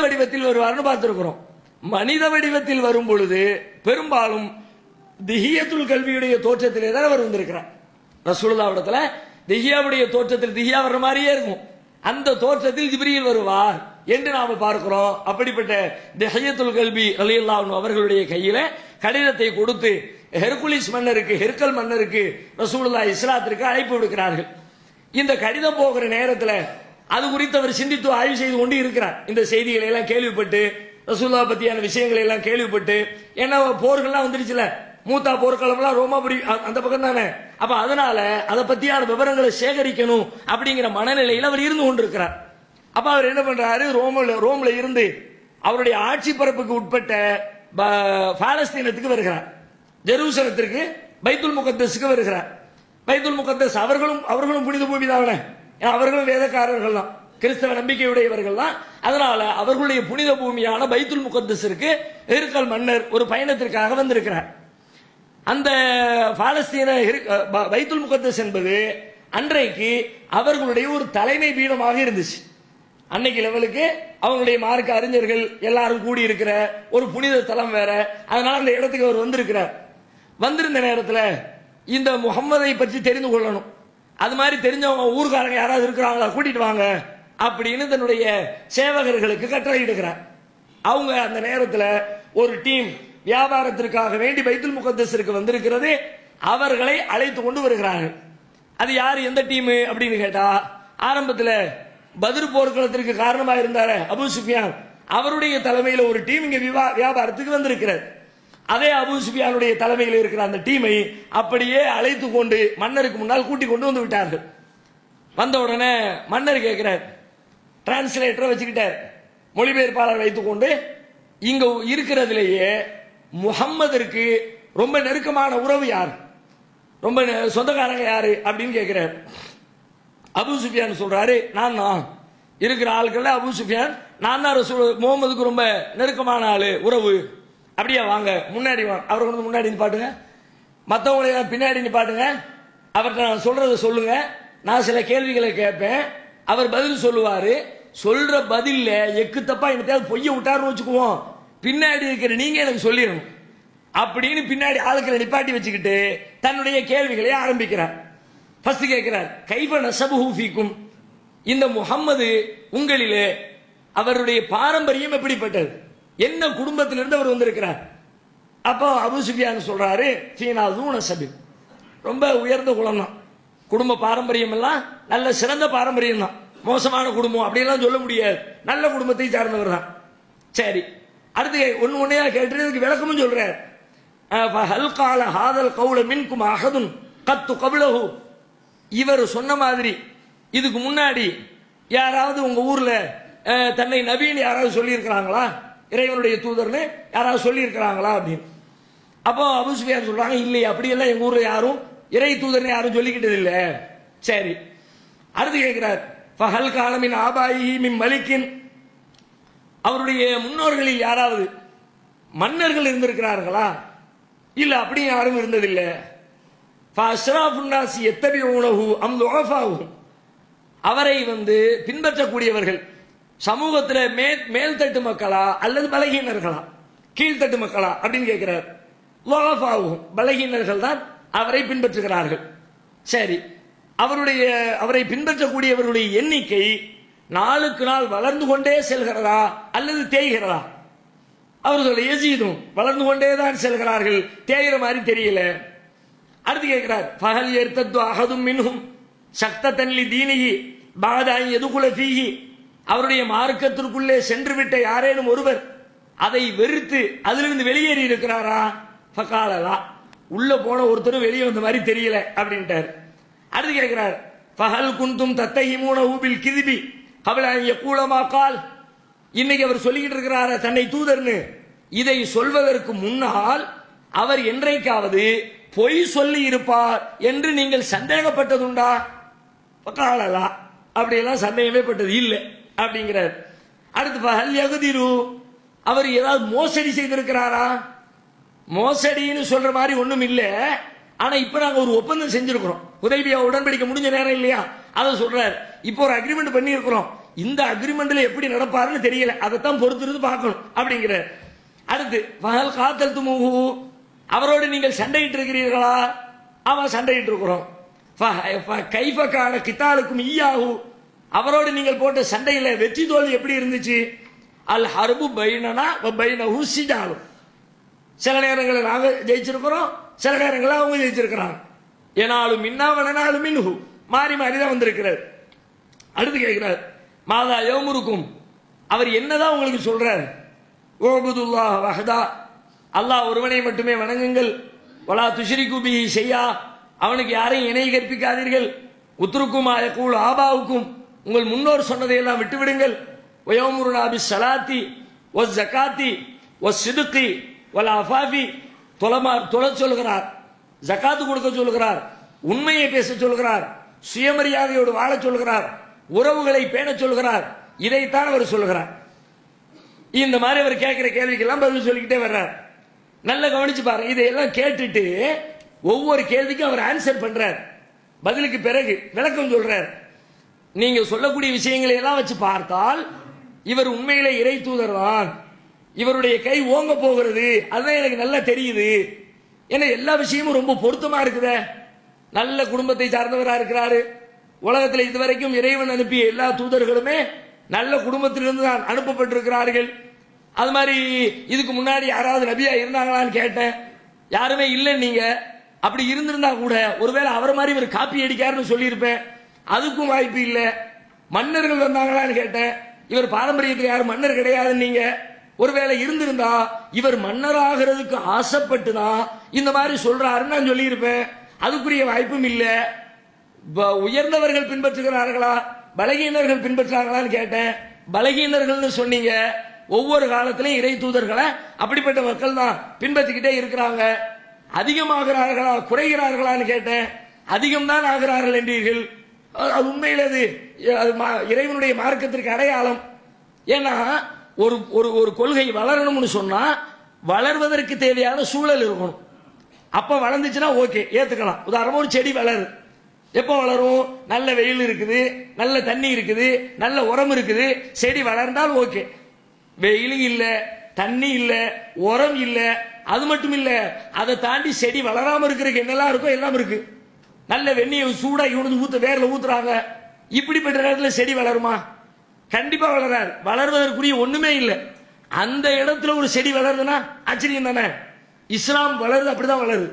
வடிவத்தில் வருவார்னு பார்த்திருக்கிறோம். மனித வடிவத்தில் வரும் பொழுது பெரும்பாலும் திஹியத்துல் கல்வியுடைய தோற்றத்திலே தான் அவர் வந்திருக்கிறார். ரசூலுல்லாவிடத்துல திஹியாவுடைய தோற்றத்தில் திஹியா வர்ற மாதிரியே இருக்கும். அந்த தோற்றத்தில் ஜிப்ரியில் வருவார் என்று நாம பார்க்கிறோம். அப்படிப்பட்ட திஹயத்துல் கல்வி அலியுல்லா அவர்களுடைய கையில கடிதத்தை கொடுத்து ஹெர்குலிஸ் மன்னருக்கு ஹெர்கல் மன்னருக்கு ரசூலுல்லா இஸ்லாத்திற்கு அழைப்பு விடுக்கிறார்கள். இந்த கடிதம் போகிற நேரத்தில் அது குறித்து அவர் சிந்தித்து ஆய்வு செய்து கொண்டு இருக்கிறார். இந்த செய்திகளை எல்லாம் கேள்விப்பட்டு ரசூல்லா பத்தியான விஷயங்களை எல்லாம் கேள்விப்பட்டு ஏன்னா போர்கள்லாம் வந்துருச்சுல. மூத்தா போர்க்களம்லாம் ரோமாபுரி அந்த பக்கம் தானே. அப்ப அதனால அதை பத்தியான விவரங்களை சேகரிக்கணும் அப்படிங்கிற மனநிலையில் அவர் இருந்து கொண்டிருக்கிறார். அப்ப அவர் என்ன பண்றாரு? ரோமில் ரோம்ல இருந்து அவருடைய ஆட்சி பரப்புக்கு உட்பட்ட ப- பாலஸ்தீனத்துக்கு வருகிறார். ஜெருசலத்திற்கு பைத்துல் முகத்தஸுக்கு வருகிறார். பைத்துல் முகத்தஸ் அவர்களும் அவர்களும் புனித பூமி தானே அவர்களும் வேதக்காரர்கள் தான் கிறிஸ்தவ நம்பிக்கையுடையவர்கள் தான் அதனால அவர்களுடைய புனித பூமியான பைத்துல் முகத்தஸிற்கு எருக்கல் மன்னர் ஒரு பயணத்திற்காக வந்திருக்கிறார். அந்த பாலஸ்தீன வைத்துல் பைத்துல் முகத்தஸ் என்பது அன்றைக்கு அவர்களுடைய ஒரு தலைமை பீடமாக இருந்துச்சு. அன்னைக்கு லெவலுக்கு அவங்களுடைய மார்க்க அறிஞர்கள் எல்லாரும் கூடி இருக்கிற ஒரு புனித தலம் வேற. அதனால அந்த இடத்துக்கு அவர் வந்திருக்கிறார். வந்திருந்த நேரத்தில் இந்த முகம்மதை பற்றி தெரிந்து கொள்ளணும். அது மாதிரி தெரிஞ்சவங்க ஊர்காரங்க யாராவது இருக்கிறாங்களா கூட்டிட்டு வாங்க அப்படின்னு தன்னுடைய சேவகர்களுக்கு கட்டளையிடுகிறார் அவங்க அந்த நேரத்தில் ஒரு டீம் வியாபாரத்திற்காக வேண்டி பைத்துல் முகத்தஸிற்கு வந்திருக்கிறது. அவர்களை அழைத்து கொண்டு வருகிறார்கள். அது யார் எந்த டீமு அப்படின்னு கேட்டா ஆரம்பத்தில் பதிர் போர்க்களத்திற்கு காரணமாக இருந்தார அபு சுஃபியான். அவருடைய தலைமையில் ஒரு டீம் இங்கே விவா- வியாபாரத்துக்கு வந்திருக்கிறது. அதே அபுசுபியானுடைய தலைமையில் இருக்கிற அந்த டீமை அப்படியே அழைத்து கொண்டு மன்னருக்கு முன்னால் கூட்டி கொண்டு வந்து விட்டார்கள். வந்த உடனே மன்னர் கேட்கிறார். டிரான்ஸ்லேட்டரை வச்சுக்கிட்டார். மொழிபெயர்ப்பாளர் வைத்துக்கொண்டு இங்க இருக்கிறதுலேயே முகம்மதற்கு ரொம்ப நெருக்கமான உறவு யார்? ரொம்ப சொந்தக்காரங்க யாரு? அப்படின்னு கேட்கிறார். அபு சுஃபியான் சொல்றாரு நான் தான். இருக்கிற ஆட்கள்ல அபு சுஃபியான் நான் தான் முகமதுக்கு ரொம்ப நெருக்கமான ஆளு உறவு. அப்படியே வாங்க. முன்னாடி வாங்க அவரை கொண்டு வந்து முன்னாடி பாட்டுங்க. மற்றவங்களை பின்னாடி நிப்பாட்டுங்க அவர்கிட்ட நான் சொல்றத சொல்லுங்க. நான் சில கேள்விகளை கேட்பேன். அவர் பதில் சொல்லுவார். சொல்ற பதில்ல எக்கு தப்பா என்னத்தையாவது பொய்ய விட்டாருன்னு வச்சுக்குவோம். பின்னாடி இருக்கிற நீங்க எனக்கு சொல்லிடணும். அப்படின்னு பின்னாடி ஆளுக்களை நிப்பாட்டி வச்சுக்கிட்டு தன்னுடைய கேள்விகளை ஆரம்பிக்கிறார். ஃபர்ஸ்ட் கேட்கிறார் கைவ நசபுஹூஃபிக்கும் இந்த முகம்மது உங்களிலே அவருடைய பாரம்பரியம் எப்படிப்பட்டது? என்ன குடும்பத்திலிருந்து அவர் வந்திருக்கிறார்? அப்போ அபு சுஃபியான் சொல்றாரு சீனா தூண சபி. ரொம்ப உயர்ந்த குலம் தான். குடும்ப பாரம்பரியம் எல்லாம் நல்ல சிறந்த பாரம்பரியம் தான். மோசமான குடும்பம் அப்படிலாம் சொல்ல முடியாது. நல்ல குடும்பத்தை சார்ந்தவர் தான். சரி. அடுத்து ஒன்று ஒன்னையா கேட்டு இதுக்கு விளக்கமும் சொல்றார். ஹல்கால ஹாதல் கவுல மின்கும் அகதுன் கத்து கபிலகு இவர் சொன்ன மாதிரி இதுக்கு முன்னாடி யாராவது உங்கள் ஊரில் தன்னை நவீன் யாராவது சொல்லியிருக்கிறாங்களா? இறைவனுடைய தூதர்னு யாராவது சொல்லியிருக்கிறாங்களா அப்படின்னு. அப்போ அபு சொல்கிறாங்க சொல்றாங்க இல்லையே அப்படியெல்லாம் எங்கள் ஊரில் யாரும் இறை தூதர்னு யாரும் சொல்லிக்கிட்டது இல்லை. சரி. அடுத்து கேட்கிறார் ஃபஹல் காலமின் ஆபாயி மின் மலிக்கின். அவருடைய முன்னோர்களில் யாராவது மன்னர்கள் இருந்திருக்கிறார்களா? இல்லை அப்படி யாரும் இருந்ததில்லை. ஃபஅஸ்ராஃபுன்னாசி உணவு அம் அவரை வந்து பின்பற்றக்கூடியவர்கள் சமூகத்தில் மேல் மேல்தட்டு மக்களா அல்லது பலகீனர்களா? கீழ்த்தட்டு மக்களா? அப்படின்னு கேட்கிறார். லோகஃபாவும் பலகீனர்கள் தான் அவரை பின்பற்றுகிறார்கள். சரி அவருடைய அவரை பின்பற்றக்கூடியவர்களுடைய எண்ணிக்கை நாளுக்கு நாள் வளர்ந்து கொண்டே செல்கிறதா அல்லது தேய்கிறதா? அவர்கள் எஜீதும் வளர்ந்து கொண்டே தான் செல்கிறார்கள். தேயிற மாதிரி தெரியல. அடுத்து கேட்கிறார் பகல் எர்த்தத்து அகதும் மின்ஹும்? சக்த தன்லி தீனிகி பாதாய் எதுகுல தீகி அவருடைய மார்க்கத்திற்குள்ளே சென்று விட்ட யாரேனும் ஒருவர் அதை வெறுத்து அதிலிருந்து வெளியேறி இருக்கிறாரா? ஃபகாலலா. உள்ள போன ஒருத்தரும் வெளியே வந்த மாதிரி தெரியல அப்படின்ட்டார். அடுத்து கேட்கிறார் பகல் குந்தும் தத்தையிமூன ஊபில் கிதிபி கபலாய கூலமா கால். இன்னைக்கு அவர் சொல்லிக்கிட்டு இருக்கிறார தன்னை தூதர்னு. இதை சொல்வதற்கு முன்னால் அவர் என்றைக்காவது பொய் சொல்லி இருப்பார் என்று நீங்கள் சந்தேகப்பட்டதுண்டா? பக்காலலா அப்படியெல்லாம் சந்தேகமே பட்டது இல்லை. அப்படிங்கிறார். அடுத்து பஹல் யகுதிரு அவர் ஏதாவது மோசடி செய்திருக்கிறாரா? மோசடின்னு சொல்ற மாதிரி ஒண்ணும் இல்ல. ஆனா இப்ப நாங்க ஒரு ஒப்பந்தம் செஞ்சிருக்கிறோம். உதவியா உடன்படிக்க முடிஞ்ச நேரம் இல்லையா? அதை சொல்றார். இப்போ ஒரு அக்ரிமெண்ட் பண்ணி இருக்கிறோம் இந்த அக்ரிமெண்ட்ல எப்படி நடப்பாருன்னு தெரியல. அதைத்தான் பொறுத்திருந்து பார்க்கணும் அப்படிங்கிறார். அடுத்து பகல் காத்தல் துமுகு அவரோடு நீங்கள் சண்டையிட்டு இருக்கிறீர்களா அவன் சண்டையிட்டு இருக்கிறோம் கைஃபக்கான கித்தாளுக்கும் ஈயாகும் அவரோடு நீங்கள் போட்ட சண்டையில் வெற்றி தோல்வி எப்படி இருந்துச்சு? அல் ஹர்பு பைனனா பைனஹு சிஜாலும் சில நேரங்களில் நாங்கள் ஜெயிச்சிருக்கிறோம் சில நேரங்களில் அவங்க ஜெயிச்சிருக்கிறாங்க. ஏனாலும் மின்னாவனாலும் மின்ஹு. மாறி மாறி தான் வந்திருக்கிறார். அடுத்து கேட்கிறார் மாதா யோமுருக்கும் அவர் என்னதான் உங்களுக்கு சொல்றார்? ஓபுதுல்லா வஹதா அல்லாஹ் ஒருவனை மட்டுமே வணங்குங்கள். வலா துஷிரி குபி செய்யா அவனுக்கு யாரையும் இணை கற்பிக்காதீர்கள். உத்ருக்கும் கூழ் ஆபாவுக்கும் உங்கள் முன்னோர் சொன்னதையெல்லாம் விட்டுவிடுங்கள். ஒயோமுருனாபி சலாத்தி ஒ ஜக்காத்தி ஒ சிதுக்கி வல அஃபாஃபி தொலமா தொல சொல்கிறார். ஜகாத்து கொடுக்க சொல்கிறார். உண்மையை பேச சொல்கிறார். சுயமரியாதையோடு வாழ சொல்கிறார். உறவுகளை பேண சொல்கிறார். இதைத்தான் அவர் சொல்கிறார். இந்த மாதிரி அவர் கேட்கிற கேள்விக்கெல்லாம் பதில் சொல்லிக்கிட்டே வர்றார். நல்ல கவனிச்சு பாருங்க இதையெல்லாம் கேட்டுட்டு ஒவ்வொரு கேள்விக்கும் அவர் ஆன்சர் பண்றார். பதிலுக்கு பிறகு விளக்கம் சொல்றார். நீங்க சொல்லக்கூடிய விஷயங்களை எல்லாம் வச்சு பார்த்தால் இவர் உண்மையிலே இறை தூதர் தான் இவருடைய கை ஓங்க போகிறது. அதுதான் எனக்கு நல்லா தெரியுது. ஏன்னா எல்லா விஷயமும் ரொம்ப பொருத்தமா இருக்குதே. நல்ல குடும்பத்தை சார்ந்தவரா இருக்கிறாரு. உலகத்தில் இதுவரைக்கும் இறைவன் அனுப்பிய எல்லா தூதர்களுமே நல்ல குடும்பத்திலிருந்து தான் அனுப்பப்பட்டிருக்கிறார்கள். அது மாதிரி இதுக்கு முன்னாடி யாராவது நபியா இருந்தாங்களான்னு கேட்டேன். யாருமே இல்லை நீங்க. அப்படி இருந்திருந்தா கூட ஒருவேளை அவர் மாதிரி இவர் காப்பி அடிக்காருன்னு சொல்லியிருப்பேன். அதுக்கும் வாய்ப்பு இல்லை. மன்னர்கள் வந்தாங்களான்னு கேட்டேன். இவர் பாரம்பரியத்தில் யாரும் மன்னர் கிடையாதுன்னு நீங்க. ஒருவேளை இருந்திருந்தா இவர் மன்னராகிறதுக்கு ஆசைப்பட்டு தான் இந்த மாதிரி சொல்றாருன்னு நான் சொல்லியிருப்பேன். அதுக்குரிய வாய்ப்பும் இல்லை. உயர்ந்தவர்கள் பின்பற்றுகிறார்களா? பலகீனர்கள் பின்பற்றாங்களான்னு கேட்டேன். பலகீனர்கள்னு சொன்னீங்க. ஒவ்வொரு காலத்திலையும் இறை தூதர்களை அப்படிப்பட்ட மக்கள் தான் பின்பற்றிக்கிட்டே இருக்கிறாங்க. அதிகமாகிறார்களா? குறைகிறார்களான்னு கேட்டேன். அதிகம்தான் ஆகிறார்கள் என்றீர்கள். அது உண்மையில் அது அது மா- இறைவனுடைய மார்க்கத்திற்கு அடையாளம். ஏன்னா ஒரு ஒரு ஒரு கொள்கை வளரணும்னு சொன்னால் வளர்வதற்கு தேவையான சூழல் இருக்கணும். அப்போ வளர்ந்துச்சுன்னா ஓகே ஏற்றுக்கலாம் உதாரணமாக ஒரு செடி வளருது எப்போ வளரும்? நல்ல வெயில் இருக்குது நல்ல தண்ணி இருக்குது நல்ல உரம் இருக்குது. செடி வளர்ந்தால் ஓகே. வெயில் இல்லை தண்ணி இல்லை உரம் இல்லை அது மட்டும் இல்லை அதை தாண்டி செடி வளராமல் இருக்கிறதுக்கு என்னெல்லாம் இருக்கோ எல்லாம் இருக்குது நல்ல வெந்நியை சூடா இவனு ஊத்து வேர்ல ஊத்துறாங்க. இப்படிப்பட்ட நேரத்தில் செடி வளருமா? கண்டிப்பா வளராது. வளர்வதற்குரிய ஒண்ணுமே இல்லை. அந்த இடத்துல ஒரு செடி வளருதுன்னா ஆச்சரியம் தானே? இஸ்லாம் வளருது அப்படிதான் வளருது.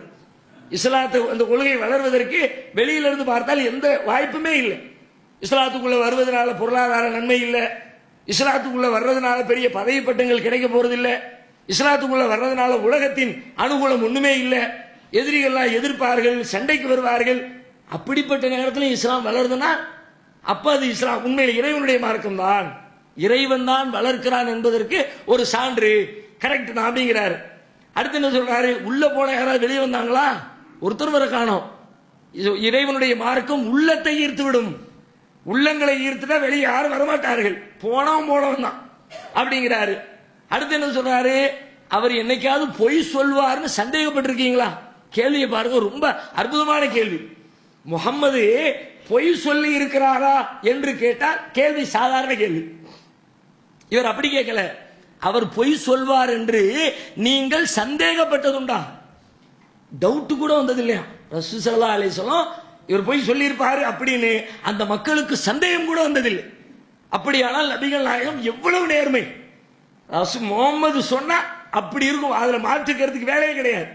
இஸ்லாத்து அந்த கொள்கை வளர்வதற்கு வெளியில இருந்து பார்த்தால் எந்த வாய்ப்புமே இல்லை. இஸ்லாத்துக்குள்ள வருவதனால பொருளாதார நன்மை இல்லை. இஸ்லாத்துக்குள்ள வர்றதுனால பெரிய பதவி பட்டங்கள் கிடைக்க போறதில்லை. இஸ்லாத்துக்குள்ள வர்றதுனால உலகத்தின் அனுகூலம் ஒண்ணுமே இல்லை. எதிரிகள்லாம் எதிர்ப்பார்கள் சண்டைக்கு வருவார்கள். அப்படிப்பட்ட நேரத்தில் இஸ்லாம் வளருதுன்னா அப்ப அது இஸ்லாம் உண்மையில் இறைவனுடைய மார்க்கம் தான் இறைவன் தான் வளர்க்கிறான் என்பதற்கு ஒரு சான்று. கரெக்ட் தான் அப்படிங்கிறாரு. அடுத்து என்ன சொல்றாரு? உள்ள போன யாராவது வெளியே வந்தாங்களா? ஒருத்தர் வர காணோம். இது இறைவனுடைய மார்க்கம் உள்ளத்தை ஈர்த்து விடும் உள்ளங்களை ஈர்த்துட்டா வெளியே யாரும் வரமாட்டார்கள். போனவன் போனவன் தான் அப்படிங்கிறாரு. அடுத்து என்ன சொல்றாரு? அவர் என்னைக்காவது பொய் சொல்வார்னு சந்தேகப்பட்டிருக்கீங்களா? கேள்வியை பாருங்க ரொம்ப அற்புதமான கேள்வி. முகம்மது பொய் சொல்லி இருக்கிறாரா என்று கேட்டால் கேள்வி சாதாரண கேள்வி. இவர் அப்படி கேட்கல. அவர் பொய் சொல்வார் என்று நீங்கள் சந்தேகப்பட்டதுண்டா. டவுட் கூட வந்தது இல்லையா ரசூ சல்லா அலிஸ்லாம் இவர் பொய் சொல்லியிருப்பாரு அப்படின்னு அந்த மக்களுக்கு சந்தேகம் கூட வந்ததில்லை. அப்படியானால் நபிகள் நாயகம் எவ்வளவு நேர்மை. ரசு முகமது சொன்னா அப்படி இருக்கும். அதில் மாற்றுக்கிறதுக்கு வேலையே கிடையாது.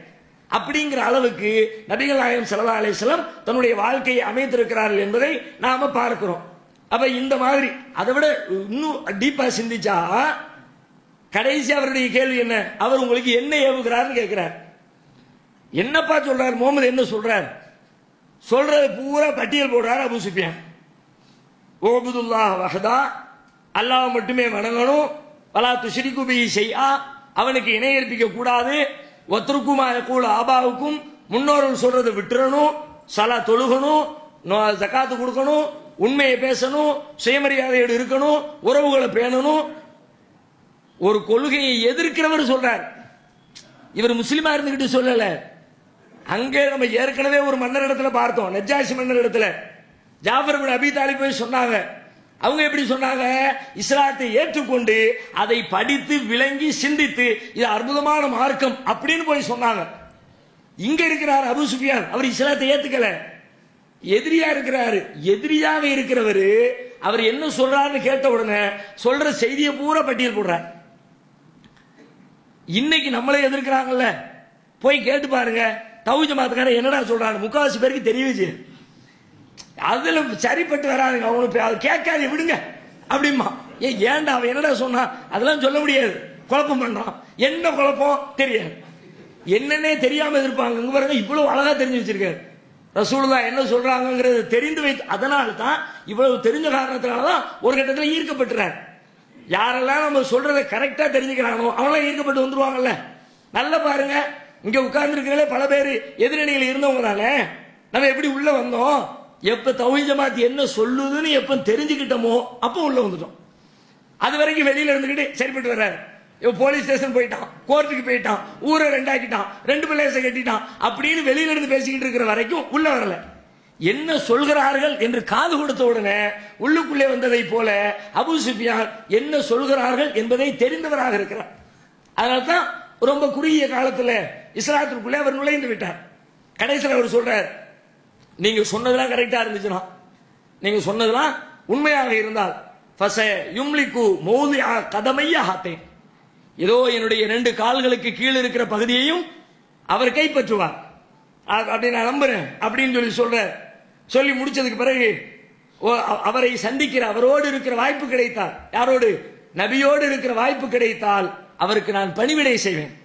அப்படிங்கிற அளவுக்கு நபிகள் நாயகம் சல்லா அலிஸ்லாம் தன்னுடைய வாழ்க்கையை அமைத்திருக்கிறார்கள் என்பதை நாம பார்க்கிறோம். அப்ப இந்த மாதிரி அதை விட இன்னும் டீப்பா சிந்திச்சா கடைசி அவருடைய கேள்வி என்ன? அவர் உங்களுக்கு என்ன ஏவுகிறார்னு கேட்கிறார். என்னப்பா சொல்றார்? முகமது என்ன சொல்றார்? சொல்றது பூரா பட்டியல் போடுறார் அபு சுஃபியான். ஓபுதுல்லா வஹதா அல்லாஹ் மட்டுமே வணங்கணும். வலா துஷரிக்கு செய்யா அவனுக்கு இணை ஏற்பிக்க கூடாது. ஒத்துருக்குமா கூல ஆபாவுக்கும் முன்னோர்கள் சொல்றதை விட்டுறணும் சலா தொழுகணும் நோ- கொடுக்கணும் உண்மையை பேசணும் சுயமரியாதையோடு இருக்கணும் உறவுகளை பேணணும். ஒரு கொள்கையை எதிர்க்கிறவர் சொல்றார். இவர் முஸ்லீமா இருந்துகிட்டு சொல்லல. அங்கே நம்ம ஏற்கனவே ஒரு மன்னர் இடத்துல பார்த்தோம் நஜாசி மன்னர் இடத்துல ஜாஃபர் பின் அபி தாலி போய் சொன்னாங்க அவங்க எப்படி சொன்னாங்க? இஸ்லாத்தை ஏற்றுக்கொண்டு அதை படித்து விளங்கி சிந்தித்து இது அற்புதமான மார்க்கம் அப்படின்னு போய் சொன்னாங்க. இங்க இருக்கிறார் அபு சுஃபியான். அவர் இஸ்லாத்தை ஏத்துக்கல. எதிரியா இருக்கிறாரு. எதிரியாக இருக்கிறவர் அவர் என்ன சொல்றாருன்னு கேட்ட உடனே சொல்ற செய்தியை பூரா பட்டியல் போடுறார். இன்னைக்கு நம்மளே எதிர்க்கிறாங்கல்ல. போய் கேட்டு பாருங்க. தவுஜ ஜமாத்துக்காரன் என்னடா சொல்றாங்க முக்காவாசி பேருக்கு தெரியவே செய்யும் அதுல சரிப்பட்டு வராதுங்க. அவனுக்கு அது கேட்காது விடுங்க. அப்படிமா ஏன் ஏன்டா அவன் என்னடா சொன்னா அதெல்லாம் சொல்ல முடியாது. குழப்பம் பண்றான். என்ன குழப்பம்? தெரியாது. என்னன்னே தெரியாம இருப்பாங்க இங்க பாருங்க இவ்வளவு அழகா தெரிஞ்சு வச்சிருக்காரு. ரசூலுல்லா என்ன சொல்றாங்கங்கிறது தெரிந்து வைத்து அதனால தான் இவ்வளவு தெரிஞ்ச காரணத்தினால தான் ஒரு கட்டத்தில் ஈர்க்கப்பட்டுறாரு. யாரெல்லாம் நம்ம சொல்றதை கரெக்டா தெரிஞ்சுக்கிறானோ அவங்களாம் ஈர்க்கப்பட்டு வந்துருவாங்கல்ல. நல்லா பாருங்க. இங்க உட்கார்ந்து பல பேர் எதிரணிகள் இருந்தவங்களால நம்ம எப்படி உள்ள வந்தோம்? எப்ப தௌஹீத் ஜமாத் என்ன சொல்லுதுன்னு எப்ப தெரிஞ்சுக்கிட்டோமோ அப்போ உள்ள வந்துட்டோம். அது வரைக்கும் வெளியில இருந்துகிட்டு சரிப்பட்டு வர்றாரு. இவன் போலீஸ் ஸ்டேஷன் போயிட்டான் கோர்ட்டுக்கு போயிட்டான் ஊரை ரெண்டாக்கிட்டான் ரெண்டு பிள்ளைய கட்டிட்டான் அப்படின்னு வெளியில இருந்து பேசிக்கிட்டு இருக்கிற வரைக்கும் உள்ள வரல. என்ன சொல்கிறார்கள் என்று காது கொடுத்த உடனே உள்ளுக்குள்ளே வந்ததை போல அபு சுஃபியான் என்ன சொல்கிறார்கள் என்பதை தெரிந்தவராக இருக்கிறார். அதனால தான் ரொம்ப குறுகிய காலத்தில் இஸ்லாத்திற்குள்ளே அவர் நுழைந்து விட்டார். கடைசியில் அவர் சொல்றார் நீங்க சொன்னதெல்லாம் கரெக்டா இருந்துச்சுன்னா நீங்க சொன்னதெல்லாம் உண்மையாக இருந்தால் ஃபச யும்லிக்கு மௌதியா கதமையா ஹாத்தேன். ஏதோ என்னுடைய ரெண்டு கால்களுக்கு கீழே இருக்கிற பகுதியையும் அவர் கைப்பற்றுவார். அப்படி நான் நம்புறேன். அப்படின்னு சொல்லி சொல்ற சொல்லி முடிச்சதுக்கு பிறகு ஓ, அவரை சந்திக்கிற அவரோடு இருக்கிற வாய்ப்பு கிடைத்தால் யாரோடு? நபியோடு இருக்கிற வாய்ப்பு கிடைத்தால் அவருக்கு நான் பணிவிடை செய்வேன்.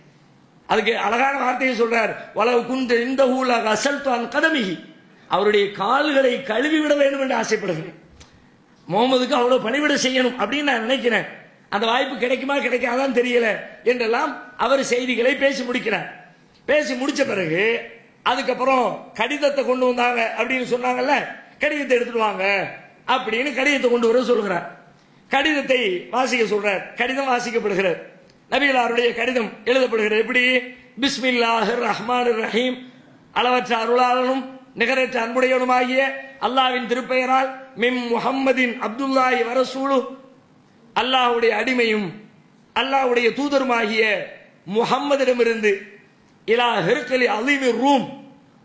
அதுக்கு அழகான வார்த்தையை சொல்றார். உலவு குன்று இந்த ஊலாக அசல்தான் கதமிகி அவருடைய கால்களை கழுவி விட வேண்டும் என்று ஆசைப்படுகிறேன். முகமதுக்கு அவ்வளவு பணிவிட செய்யணும் அப்படின்னு நான் நினைக்கிறேன். அந்த வாய்ப்பு கிடைக்குமா கிடைக்காதான் தெரியல என்றெல்லாம் அவர் செய்திகளை பேசி முடிக்கிறார். பேசி முடிச்ச பிறகு அதுக்கப்புறம் கடிதத்தை கொண்டு வந்தாங்க அப்படின்னு சொன்னாங்கல்ல கடிதத்தை எடுத்துட்டு வாங்க அப்படின்னு கடிதத்தை கொண்டு வர சொல்கிறார். கடிதத்தை வாசிக்க சொல்றார் கடிதம் வாசிக்கப்படுகிறார். நபிகளாருடைய கடிதம் எழுதப்படுகிறது. எப்படி? பிஸ்மில்லாஹர் ரஹ்மான் ரஹீம். அளவற்ற அருளாளனும் நிகரற்ற அன்புடையவனுமாகிய அல்லாவின் திருப்பெயரால் மிம் முஹம்மதின் அப்துல்லாஹி வரசூலு அல்லாஹ்வுடைய அடிமையும் அல்லாஹ்வுடைய தூதருமாகிய முஹம்மதிடமிருந்து இலா ஹெருக்கலி அலிமி ரூம்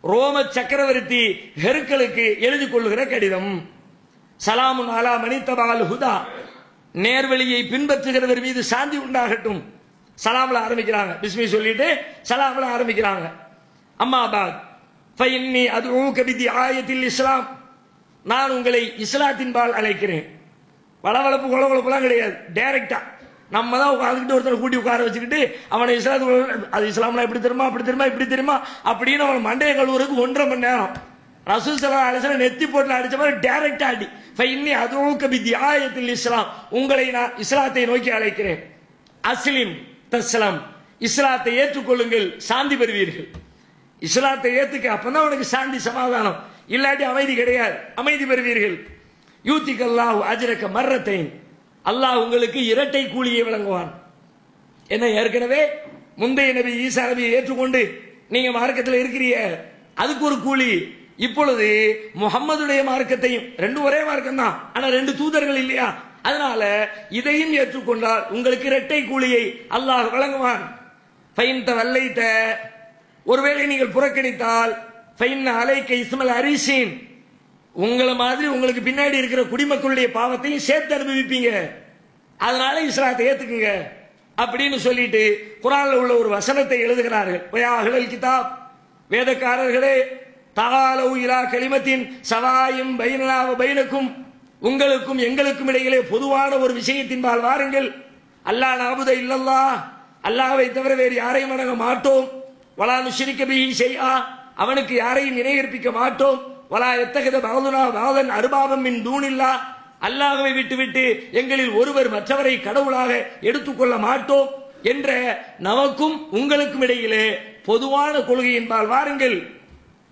ரோம சக்கரவர்த்தி ஹெருக்கலுக்கு எழுதி கொள்கிற கடிதம். சலாமுன் அலா மணித்தபால் ஹுதா நேர்வழியை பின்பற்றுகிறவர் மீது சாந்தி உண்டாகட்டும். சலாமில் ஆரம்பிக்கிறாங்க. பிஸ்மி சொல்லிட்டு சலாமில் ஆரம்பிக்கிறாங்க. அம்மா பாத் ஃபைன்னி அது கபிதி ஆயத்தில் இஸ்லாம். நான் உங்களை இஸ்லாத்தின் பால் அழைக்கிறேன். வளவளப்பு குளவளப்புலாம் கிடையாது. டைரக்டா நம்ம தான் உட்காந்துக்கிட்டு ஒருத்தரை கூட்டி உட்கார வச்சுக்கிட்டு அவனை இஸ்லாத்து அது இஸ்லாம்னா இப்படி தெரியுமா அப்படி தெரியுமா இப்படி தெரியுமா அப்படின்னு அவன் மண்டைய கழுவுறதுக்கு ஒன்றரை மணி நேரம். ரசூல் சலா அலிசல நெத்தி போட்டு அடிச்ச மாதிரி டைரக்டா அடி. ஃபைன்னி அதுவும் கபி தியாயத்தில் இஸ்லாம். உங்களை நான் இஸ்லாத்தை நோக்கி அழைக்கிறேன். அஸ்லிம் தஸ்லாம் இஸ்லாத்தை ஏற்றுக்கொள்ளுங்கள். சாந்தி பெறுவீர்கள். இஸ்லாத்தை ஏத்துக்க அப்பதான் உனக்கு சாந்தி சமாதானம். இல்லாட்டி அமைதி கிடையாது. அமைதி பெறுவீர்கள். யூத்திக் அல்லாஹ் அஜிரக்க மர்ரத்தைன். அல்லாஹ் உங்களுக்கு இரட்டை கூலியை வழங்குவான். என்ன ஏற்கனவே முந்தைய நபி ஈசா நபியை ஏற்றுக்கொண்டு நீங்க மார்க்கத்தில் இருக்கிறீங்க. அதுக்கு ஒரு கூலி. இப்பொழுது முகம்மதுடைய மார்க்கத்தையும் ரெண்டு ஒரே மார்க்கம் தான் ஆனா ரெண்டு தூதர்கள் இல்லையா? அதனால இதையும் ஏற்றுக்கொண்டால் உங்களுக்கு இரட்டை கூலியை அல்லாஹ் வழங்குவான். ஃபைன்த வல்லைத்த ஒருவேளை நீங்கள் புறக்கணித்தால் அலைக்க இஸ்மல் அரிசின் உங்களை மாதிரி உங்களுக்கு பின்னாடி இருக்கிற குடிமக்களுடைய பாவத்தையும் சேர்த்து அனுபவிப்பீங்க. அதனால இஸ்லாத்தை ஏத்துக்குங்க. அப்படின்னு சொல்லிட்டு குரான்ல உள்ள ஒரு வசனத்தை எழுதுகிறார்கள். கிதாப் வேதக்காரர்களே தகாலவு இலா கலிமத்தின் சவாயும் பைனலாவ பைனக்கும். உங்களுக்கும் எங்களுக்கும் இடையிலே பொதுவான ஒரு விஷயத்தின்பால் வாருங்கள். அல்லாஹ் நாபுத இல்லல்லா அல்லாவை தவிர வேறு யாரையும் வணங்க மாட்டோம். வலா நுஷிரிக்க பிஹி அவனுக்கு யாரையும் இணையற்பிக்க மாட்டோம் வலா எத்தகத பாதுனா பாதன் அருபாபம் மின் தூணில்லா அல்லாஹவை விட்டுவிட்டு எங்களில் ஒருவர் மற்றவரை கடவுளாக எடுத்துக்கொள்ள மாட்டோம் என்ற நமக்கும் உங்களுக்கும் இடையிலே பொதுவான கொள்கையின்பால் வாருங்கள்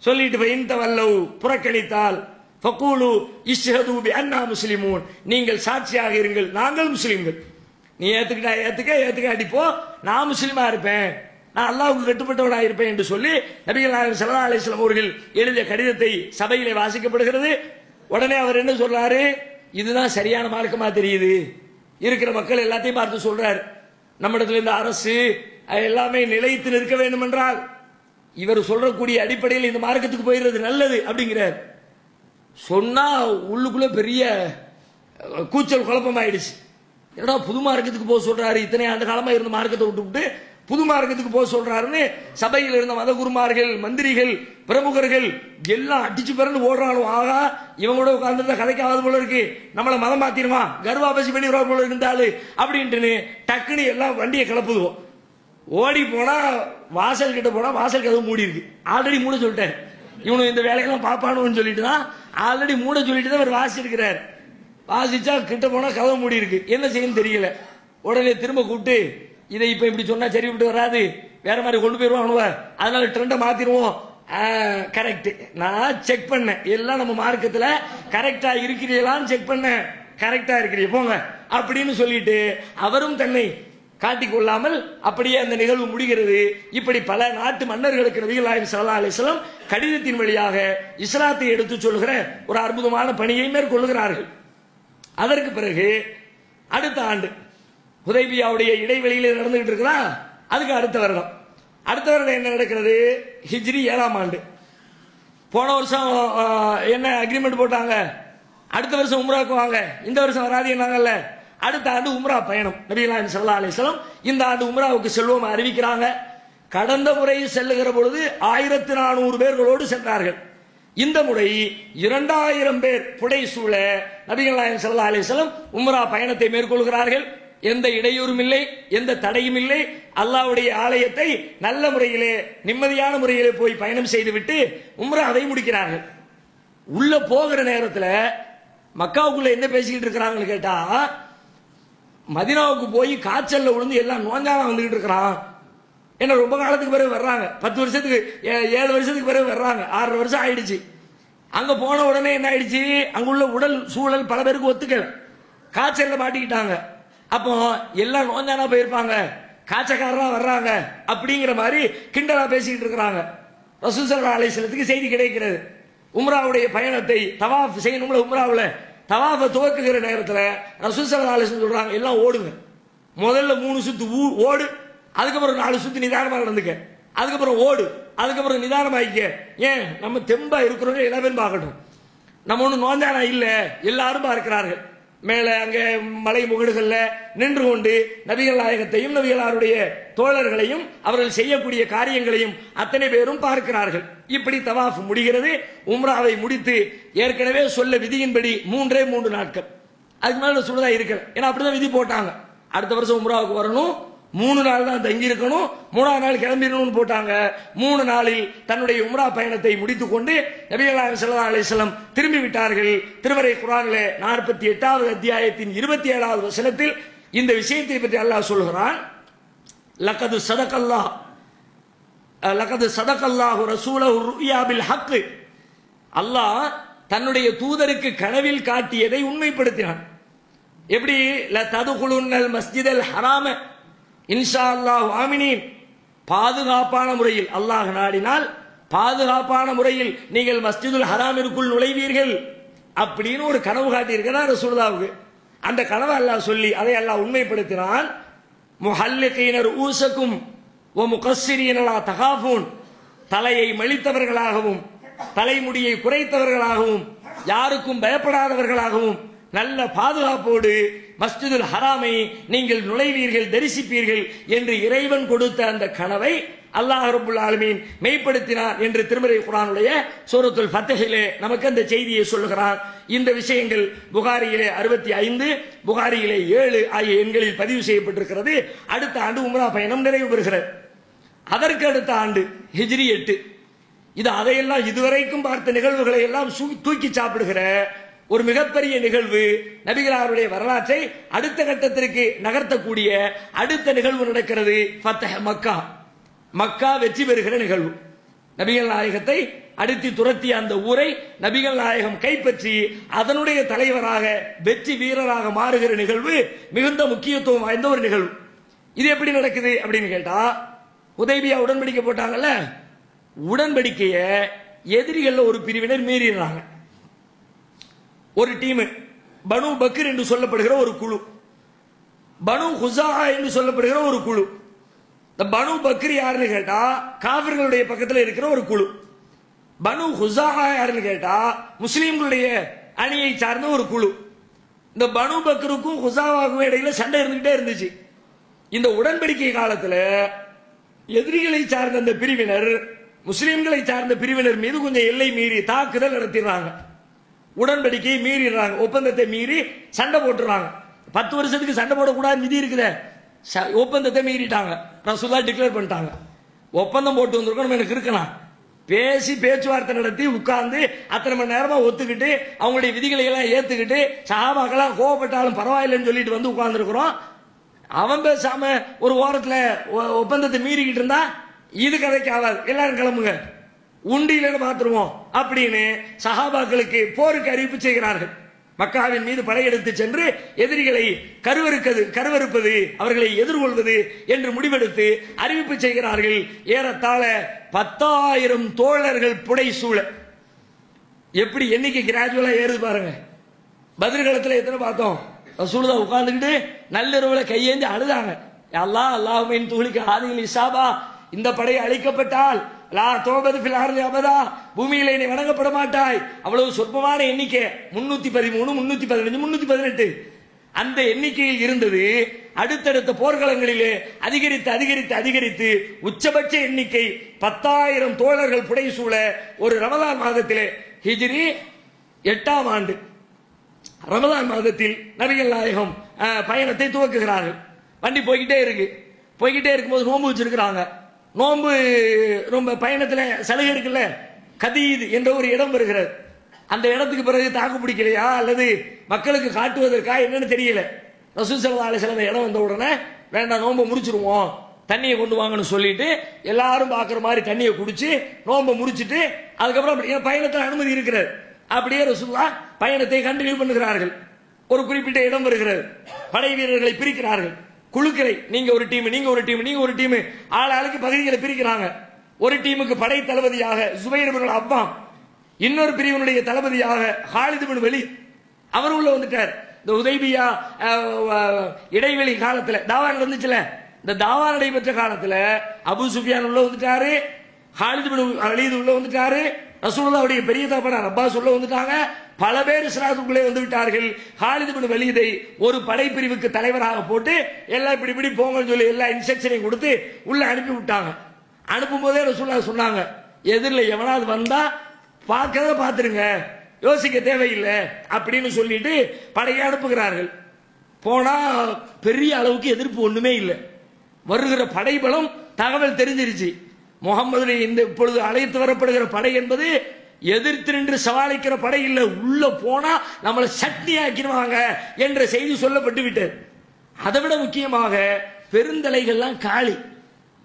சொல்லிட்டு இந்த வல்லவு புறக்கணித்தால் ஃபக்கூலு இஷ்ஹது பி அண்ணா முஸ்லிமூன் நீங்கள் சாட்சியாக இருங்கள் நாங்கள் முஸ்லிம்கள் நீ ஏத்துக்கிட்டா ஏத்துக்க ஏத்துக்க அடிப்போ நான் முஸ்லிமா இருப்பேன் நான் அல்லாவுக்கு கட்டுப்பட்டவனாக இருப்பேன் என்று சொல்லி நபிகள் நாயகம் ஸல்லல்லாஹு அலைஹி அவர்கள் எழுதிய கடிதத்தை சபையிலே வாசிக்கப்படுகிறது. உடனே அவர் என்ன சொல்றாரு? இதுதான் சரியான மார்க்கமாக தெரியுது. இருக்கிற மக்கள் எல்லாத்தையும் பார்த்து சொல்றார். நம்மிடத்தில் இந்த அரசு எல்லாமே நிலைத்து நிற்க வேண்டும் என்றால் இவர் சொல்றக்கூடிய அடிப்படையில் இந்த மார்க்கத்துக்கு போயிடுறது நல்லது அப்படிங்கிறார். சொன்னா உள்ளுக்குள்ள பெரிய கூச்சல் குழப்பமாயிடுச்சு. என்னடா புது மார்க்கத்துக்கு போக சொல்றாரு. இத்தனை ஆண்டு காலமா இருந்த மார்க்கத்தை விட்டுவிட்டு புது மார்க்கத்துக்கு போக சொல்றாருன்னு சபையில் இருந்த மதகுருமார்கள் மந்திரிகள் பிரமுகர்கள் எல்லாம் அடிச்சு பிறந்து ஓடுறாலும் ஆகா இவங்க கூட உட்கார்ந்து கதைக்காவது போல இருக்கு. நம்மளை மதம் மாத்திருவான் கர்வாபசி பண்ணி வருவார் போல இருந்தாலு அப்படின்ட்டுன்னு டக்குன்னு எல்லாம் வண்டியை கிளப்புதுவோம் ஓடி போனா வாசல் கிட்ட போனா வாசல் கதவு மூடி இருக்கு. ஆல்ரெடி மூட சொல்லிட்டேன் இவனு இந்த வேலையெல்லாம் பாப்பானுன்னு சொல்லிட்டு தான் ஆல்ரெடி மூட சொல்லிட்டு தான் அவர் வாசிச்சிருக்கிறார். வாசிச்சா கிட்ட போனா கதவு மூடி இருக்கு. என்ன செய்யணும் தெரியல. உடனே திரும்ப கூப்பிட்டு இதை இப்ப இப்படி சொன்னா சரி விட்டு வராது. வேற மாதிரி கொண்டு போயிருவானுவ அதனால ட்ரெண்டை மாத்திருவோம். கரெக்ட் நான் செக் பண்ணேன். எல்லாம் நம்ம மார்க்கத்துல கரெக்டா இருக்கிறீங்களான்னு செக் பண்ணேன். கரெக்டா இருக்கிறீங்க. போங்க. அப்படின்னு சொல்லிட்டு அவரும் தன்னை காட்டிக்கொள்ளாமல் அப்படியே அந்த நிகழ்வு முடிகிறது. இப்படி பல நாட்டு மன்னர்களுக்கு நபிகள் நாயகம் ஸல்லல்லாஹு கடிதத்தின் வழியாக இஸ்லாத்தை எடுத்து சொல்கிற ஒரு அற்புதமான பணியை மேற்கொள்கிறார்கள் அதற்கு பிறகு அடுத்த ஆண்டு ஹுதைபியாவுடைய இடைவெளியில் நடந்துகிட்டு இருக்குதா? அதுக்கு அடுத்த வருடம். அடுத்த வருடம் என்ன நடக்கிறது? ஹிஜ்ரி ஏழாம் ஆண்டு. போன வருஷம் என்ன அக்ரிமெண்ட் போட்டாங்க? அடுத்த வருஷம் உம்ராக்கு வாங்க. இந்த வருஷம் வராதீங்கன்னாங்கல்ல அடுத்த ஆண்டு உம்ரா பயணம். நபிகளான் சல்லா அலிஸ்லாம் இந்த ஆண்டு உம்ராவுக்கு செல்வோம் அறிவிக்கிறாங்க. கடந்த முறை செல்லுகிற பொழுது ஆயிரத்தி நானூறு பேர்களோடு சென்றார்கள். இந்த முறை இரண்டாயிரம் பேர் புடை சூழ நபிகள் நாயகம் சல்லா அலிஸ்லாம் உம்ரா பயணத்தை மேற்கொள்கிறார்கள். எந்த இடையூறும் இல்லை எந்த தடையும் இல்லை. அல்லாவுடைய ஆலயத்தை நல்ல முறையிலே நிம்மதியான முறையிலே போய் பயணம் செய்துவிட்டு உம்ராவை முடிக்கிறார்கள். உள்ள போகிற நேரத்தில் மக்காவுக்குள்ள என்ன பேசிக்கிட்டு இருக்கிறாங்கன்னு கேட்டா மதினாவுக்கு போய் காய்ச்சல்ல விழுந்து எல்லாம் நோஞ்சானா வந்துகிட்டு இருக்கிறான். என்ன ரொம்ப காலத்துக்கு பிறகு வர்றாங்க. பத்து வருஷத்துக்கு ஏ- ஏழு வருஷத்துக்கு பிறகு வர்றாங்க. ஆறு வருஷம் ஆயிடுச்சு. அங்க போன உடனே என்ன ஆயிடுச்சு? அங்குள்ள உடல் சூழல் பல பேருக்கு ஒத்துக்கல. காய்ச்சல்ல மாட்டிக்கிட்டாங்க. அப்போ எல்லாம் நோஞ்சானா போயிருப்பாங்க. காய்ச்சக்காரரா வர்றாங்க. அப்படிங்கிற மாதிரி கிண்டலா பேசிக்கிட்டு இருக்கிறாங்க. ரசூல் சல்லா அலிஸ்லத்துக்கு செய்தி கிடைக்கிறது. உம்ராவுடைய பயணத்தை தவாஃப் செய்யணும்ல உம்ராவில். தவாஃபை துவக்குகிற நேரத்தில் ரசூல் சல்லா அலிஸ்லம் சொல்றாங்க எல்லாம் ஓடுங்க. முதல்ல மூணு சுத்து ஊ- ஓடு. அதுக்கப்புறம் நாலு சுத்து நிதானமாக நடந்துக்க. அதுக்கப்புறம் ஓடு. அதுக்கப்புறம் நிதானமாகிக்க ஏன்? நம்ம தெம்பா இருக்கிறவங்க எல்லாமே பார்க்கணும் நம்ம ஒன்றும் நோந்தானா இல்லை? எல்லாரும் பார்க்கிறார்கள். மேலே அங்கே மலை முகடுகளில் நின்று கொண்டு நபிகள் நாயகத்தையும் நபிகளாருடைய தோழர்களையும் அவர்கள் செய்யக்கூடிய காரியங்களையும் அத்தனை பேரும் பார்க்கிறார்கள். இப்படி தவாஃப் முடிகிறது. உம்ராவை முடித்து ஏற்கனவே சொல்ல விதியின்படி மூன்றே மூன்று நாட்கள். அதுக்கு மேலே சொல்லுதான் இருக்கல. ஏன்னா அப்படிதான் விதி போட்டாங்க. அடுத்த வருஷம் உம்ராவுக்கு வரணும். மூணு நாள் தான் தங்கி இருக்கணும் மூணாவது நாள் கிளம்பிடணும்னு போட்டாங்க. மூணு நாளில் தன்னுடைய உம்ரா பயணத்தை முடித்துக்கொண்டு நபிகளாம் சல்லா அலிஸ்லம் திரும்பி விட்டார்கள். திருவரை குரானிலே நாற்பத்தி எட்டாவது அத்தியாயத்தின் இருபத்தி ஏழாவது வசனத்தில் இந்த விஷயத்தை பற்றி அல்லாஹ் சொல்கிறான். லக்கது சதகல்லாஹ் லக்கது சதகல்லாஹு ரசூல ருயாபில் ஹக்கு அல்லாஹ் தன்னுடைய தூதருக்கு கனவில் காட்டியதை உண்மைப்படுத்தினான். எப்படி? ல ததுகுலுன்னல் மஸ்ஜிதல் ஹராம. இன்ஷா அல்லாஹ் ஆமினின். பாதுகாப்பான முறையில் அல்லாஹ் நாடினால் பாதுகாப்பான முறையில் நீங்கள் மஸ்ஜிதுல் ஹராமிற்குள் நுழைவீர்கள். அப்படின்னு ஒரு கனவு காட்டியிருக்கிறார் ரசூலுல்லாவுக்கு. அந்த கனவை அல்லாஹ் சொல்லி அதை அல்லாஹ் உண்மைப்படுத்தினான் முஹல்லிகீனர் ஊசக்கும் ஓ முகஸ்ஸிரீனலா தகாஃபூன். தலையை மலித்தவர்களாகவும் தலைமுடியை குறைத்தவர்களாகவும் யாருக்கும் பயப்படாதவர்களாகவும் நல்ல பாதுகாப்போடு மஸ்ஜிதுல் ஹராமை நீங்கள் நுழைவீர்கள் தரிசிப்பீர்கள் என்று இறைவன் கொடுத்த அந்த கனவை அல்லாஹ் ரபுல் ஆலமீன் மெய்ப்படுத்தினார் என்று திருமறை குரானுடைய சூரத்துல் ஃபத்தஹிலே நமக்கு அந்த செய்தியை சொல்லுகிறார். இந்த விஷயங்கள் புகாரியிலே அறுபத்தி ஐந்து புகாரியிலே ஏழு ஆகிய எண்களில் பதிவு செய்யப்பட்டிருக்கிறது. அடுத்த ஆண்டு உம்ரா பயணம் நிறைவு பெறுகிறது. அதற்கு அடுத்த ஆண்டு ஹிஜ்ரி எட்டு. இது அதையெல்லாம் இதுவரைக்கும் பார்த்த நிகழ்வுகளை எல்லாம் தூக்கி சாப்பிடுகிற ஒரு மிகப்பெரிய நிகழ்வு நபிகளாருடைய வரலாற்றை அடுத்த கட்டத்திற்கு நகர்த்தக்கூடிய அடுத்த நிகழ்வு நடக்கிறது மக்கா. மக்கா வெற்றி பெறுகிற நிகழ்வு. நபிகள் நாயகத்தை அடித்து துரத்திய அந்த ஊரை நபிகள் நாயகம் கைப்பற்றி அதனுடைய தலைவராக வெற்றி வீரராக மாறுகிற நிகழ்வு மிகுந்த முக்கியத்துவம் வாய்ந்த ஒரு நிகழ்வு. இது எப்படி நடக்குது அப்படின்னு கேட்டா உதவியா உடன்படிக்கை போட்டாங்கல்ல? உடன்படிக்கையை எதிரிகள் ஒரு பிரிவினர் மீறிடுறாங்க. ஒரு டீம். பனு பக்கர் என்று சொல்லப்படுகிற ஒரு குழு. பனு ஹுசாஹா என்று சொல்லப்படுகிற ஒரு குழு. இந்த பனு பக்ரி யாருன்னு கேட்டா காவிர்களுடைய பக்கத்தில் இருக்கிற ஒரு குழு. பனு ஹுசாஹா யாருன்னு கேட்டா முஸ்லீம்களுடைய அணியை சார்ந்த ஒரு குழு. இந்த பனு பக்ருக்கும் ஹுசாவாக்கும் இடையில சண்டை இருந்துகிட்டே இருந்துச்சு. இந்த உடன்படிக்கை காலத்துல எதிரிகளை சார்ந்த அந்த பிரிவினர் முஸ்லீம்களை சார்ந்த பிரிவினர் மீது கொஞ்சம் எல்லை மீறி தாக்குதல் நடத்திடுறாங்க. உடன்படிக்கையை மீறிடுறாங்க. ஒப்பந்தத்தை மீறி சண்டை போட்டுறாங்க. பத்து வருஷத்துக்கு சண்டை போடக்கூடாது விதி இருக்குதே. ச- ஒப்பந்தத்தை மீறிட்டாங்க. ரசூலா டிக்ளேர் பண்ணிட்டாங்க. ஒப்பந்தம் போட்டு வந்திருக்கோம் நம்ம எனக்கு இருக்கலாம் பேசி பேச்சுவார்த்தை நடத்தி உட்கார்ந்து அத்தனை மணி நேரமாக ஒத்துக்கிட்டு அவங்களுடைய விதிகளை எல்லாம் ஏற்றுக்கிட்டு சஹாபாக்கெல்லாம் கோவப்பட்டாலும் பரவாயில்லைன்னு சொல்லிட்டு வந்து உட்கார்ந்துருக்குறோம். அவன் பேசாம ஒரு ஓரத்தில் ஒ- ஒப்பந்தத்தை மீறிக்கிட்டு இருந்தா இது கதைக்கு ஆகாது. எல்லாரும் கிளம்புங்க. உண்டியில மாத்துருவோம் அப்படின்னு சஹாபாக்களுக்கு போருக்கு அறிவிப்பு செய்கிறார்கள். மக்காவின் மீது படையெடுத்து சென்று எதிரிகளை கருவறுக்கது கருவறுப்பது அவர்களை எதிர்கொள்வது என்று முடிவெடுத்து அறிவிப்பு செய்கிறார்கள். ஏறத்தாழ பத்தாயிரம் தோழர்கள் புடை சூழ எப்படி எண்ணிக்கை கிராஜுவலா ஏறுது பாருங்க. பதிர்களத்துல எத்தனை பார்த்தோம்? ரசூலுதா உட்கார்ந்துக்கிட்டு நள்ளிரவுல கையேந்தி அழுதாங்க. அல்லாஹ் அல்லாஹ்மின் தூளிக்கு ஆதியில் இசாபா இந்த படை அழிக்கப்பட்டால் லா ஃபில் பூமியில நீ வணங்கப்பட மாட்டாய். அவ்வளவு சொற்பமான எண்ணிக்கை. முன்னூத்தி பதிமூணு முன்னூத்தி பதினஞ்சு முன்னூத்தி பதினெட்டு. அந்த எண்ணிக்கையில் இருந்தது அடுத்தடுத்த போர்க்களங்களிலே அதிகரித்து அதிகரித்து அதிகரித்து உச்சபட்ச எண்ணிக்கை பத்தாயிரம் தோழர்கள் புடைசூழ ஒரு ரமதான் மாதத்திலே ஹிஜிரி எட்டாம் ஆண்டு. ரமதான் மாதத்தில் நபிகள் நாயகம் பயணத்தை துவக்குகிறார்கள். வண்டி போய்கிட்டே இருக்கு. போய்கிட்டே இருக்கும்போது நோம்பு வச்சிருக்கிறாங்க. நோன்பு ரொம்ப பயணத்தில் சலுகை இருக்குல்ல? கதீது என்ற ஒரு இடம் வருகிறது. அந்த இடத்துக்கு பிறகு தாக்கு பிடிக்கலையா? அல்லது மக்களுக்கு காட்டுவதற்கா? என்னன்னு தெரியல. ரசூல் சல்லா அலிஸ்லாம் அந்த இடம் வந்த உடனே வேண்டாம் நோன்பை முடிச்சிருவோம். தண்ணியை கொண்டு வாங்கன்னு சொல்லிட்டு எல்லாரும் பார்க்குற மாதிரி தண்ணியை குடிச்சு நோன்பை முடிச்சுட்டு அதுக்கப்புறம் அப்படியே பயணத்தில் அனுமதி இருக்கிறது. அப்படியே ரசூல்லா பயணத்தை கண்டினியூ பண்ணுகிறார்கள். ஒரு குறிப்பிட்ட இடம் வருகிறது. படை வீரர்களை பிரிக்கிறார்கள். குழுக்களை நீங்க ஒரு டீம் நீங்க ஒரு டீம் நீங்க ஒரு டீம். ஆள் ஆளுக்கு பகுதிகளை பிரிக்கிறாங்க. ஒரு டீமுக்கு படை தளபதியாக சுபைர் பின் அப்பாம் இன்னொரு பிரிவினுடைய தளபதியாக ஹாலிது பின் வெளி அவர் உள்ள வந்துட்டார். இந்த உதய்பியா இடைவெளி காலத்துல தாவா வந்துச்சுல? இந்த தாவா நடைபெற்ற காலத்துல அபு சுஃபியான் உள்ள வந்துட்டாரு ஹாலிது பின் அலீது உள்ள வந்துட்டாரு ரசூலுல்லாவுடைய பெரிய தகப்பனார் அப்பாஸ் உள்ள வந்துட்டாங்க. பல பேர் இஸ்லாத்துக்குள்ளே வந்து விட்டார்கள். ஹாலிது பின் வலீதை ஒரு படைப்பிரிவுக்கு தலைவராக போட்டு எல்லாம் இப்படி இப்படி போங்கன்னு சொல்லி எல்லா இன்ஸ்ட்ரக்ஷனையும் கொடுத்து உள்ள அனுப்பி விட்டாங்க. அனுப்பும் போதே ரசூல்லா சொன்னாங்க எதிரில் எவனாவது வந்தா பார்க்கறத பார்த்துருங்க. யோசிக்க தேவையில்லை. அப்படின்னு சொல்லிட்டு படையை அனுப்புகிறார்கள். போனா பெரிய அளவுக்கு எதிர்ப்பு ஒண்ணுமே இல்லை. வருகிற படைபலம் தகவல் தெரிஞ்சிருச்சு. முகமது இந்த இப்பொழுது அழைத்து வரப்படுகிற படை என்பது எதிர்த்து நின்று சவாலிக்கிற படை இல்லை உள்ள போனா நம்மளை சட்னி ஆக்கிடுவாங்க என்ற செய்தி சொல்லப்பட்டு விட்டது. அதை விட முக்கியமாக பெருந்தலைகள்லாம் காளி